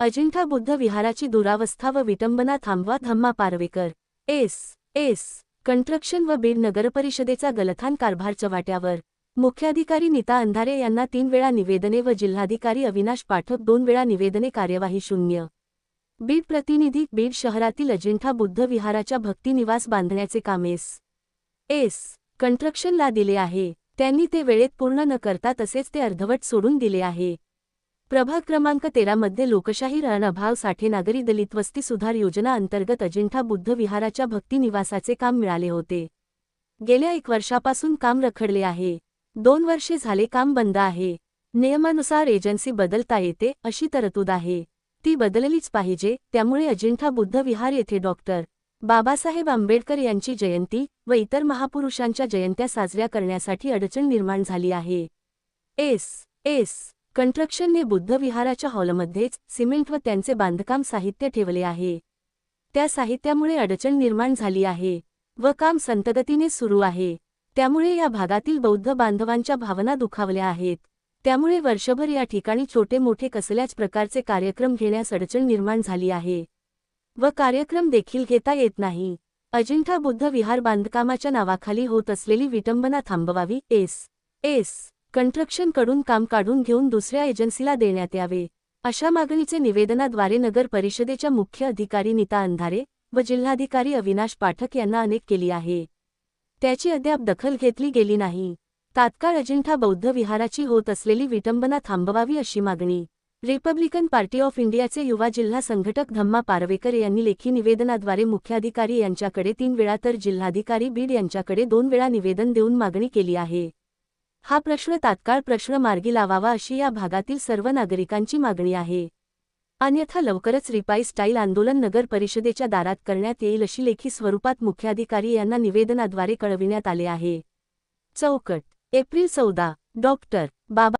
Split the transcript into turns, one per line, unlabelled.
अजिंठा बुद्ध विहाराची दुरावस्था व विटंबना थांबवा Dhamma Parwekar. S. S. Construction व बीड नगरपरिषदेचा गलथान कारभार चव्हाट्यावर मुख्याधिकारी नीता अंधारे यांना तीन वेळा निवेदने व जिल्हाधिकारी अविनाश पाठक दोन वेळा निवेदने कार्यवाही शून्य. बीड प्रतिनिधी बीड शहरातील अजिंठा बुद्ध विहाराच्या भक्तिनिवास बांधण्याचे कामेस एस. कंस्ट्रक्शनला दिले आहे. त्यांनी ते वेळेत पूर्ण न करता तसेच ते अर्धवट सोडून दिले आहे. प्रभाग क्रमांक तेरामध्ये लोकशाही रणभाव साठे नागरी दलित वस्ती सुधार योजना अंतर्गत अजिंठा बुद्ध विहाराच्या भक्तिनिवासाचे काम मिळाले होते. गेल्या एक वर्षापासून काम रखडले आहे. दोन वर्षे झाले काम बंद आहे. नियमानुसार एजन्सी बदलता येते अशी तरतूद आहे. ती बदललीच पाहिजे त्यामुळे अजिंठा बुद्ध विहार येथे डॉक्टर बाबासाहेब आंबेडकर यांची जयंती व इतर महापुरुषांच्या जयंत्या साजऱ्या करण्यासाठी अडचण निर्माण झाली आहे. एस. एस. कंट्रक्शनने बुद्धविहाराच्या हॉलमध्येच सिमेंट व त्यांचे बांधकाम साहित्य ठेवले आहे. त्या साहित्यामुळे अडचण निर्माण झाली आहे व काम संतगतीने सुरू आहे. त्यामुळे या भागातील बौद्ध बांधवांच्या भावना दुखावल्या आहेत. त्यामुळे वर्षभर या ठिकाणी छोटे मोठे कसल्याच प्रकारचे कार्यक्रम घेण्यास अडचण निर्माण झाली आहे. व कार्यक्रम देखील घेता येत नाही. अजिंठा बुद्ध विहार बांधकामाच्या नावाखाली होत असलेली विटंबना थांबवावी एस. एस. कंस्ट्रक्शनकडून काम काढून घेऊन दुसऱ्या एजन्सीला देण्यात यावे. अशा मागणीचे निवेदनाद्वारे नगर परिषदेच्या मुख्य अधिकारी नीता अंधारे व जिल्हाधिकारी अविनाश पाठक यांना अनेक केली आहे. त्याची अद्याप दखल घेतली गेली नाही. तात्काळ अजिंठा बौद्ध विहाराची होत असलेली विटंबना थांबवावी अशी मागणी. रिपब्लिकन पार्टी ऑफ इंडियाचे युवा जिल्हा संघटक धम्मा पारवेकर यांनी लेखी निवेदनाद्वारे मुख्याधिकारी यांच्याकडे तीन वेळा तर जिल्हाधिकारी बीड यांच्याकडे दोन वेळा निवेदन देऊन मागणी केली आहे. हा प्रश्न तात्काळ प्रश्न मार्गी लावावा अशी या भागातील सर्व नागरिकांची मागणी आहे. अन्यथा लवकरच रिपाई स्टाईल आंदोलन नगर परिषदेच्या दारात करण्यात येईल अशी लेखी स्वरूपात मुख्याधिकारी यांना निवेदनाद्वारे कळविण्यात आले आहे. चौकट एप्रिल चौदा डॉक्टर बाबा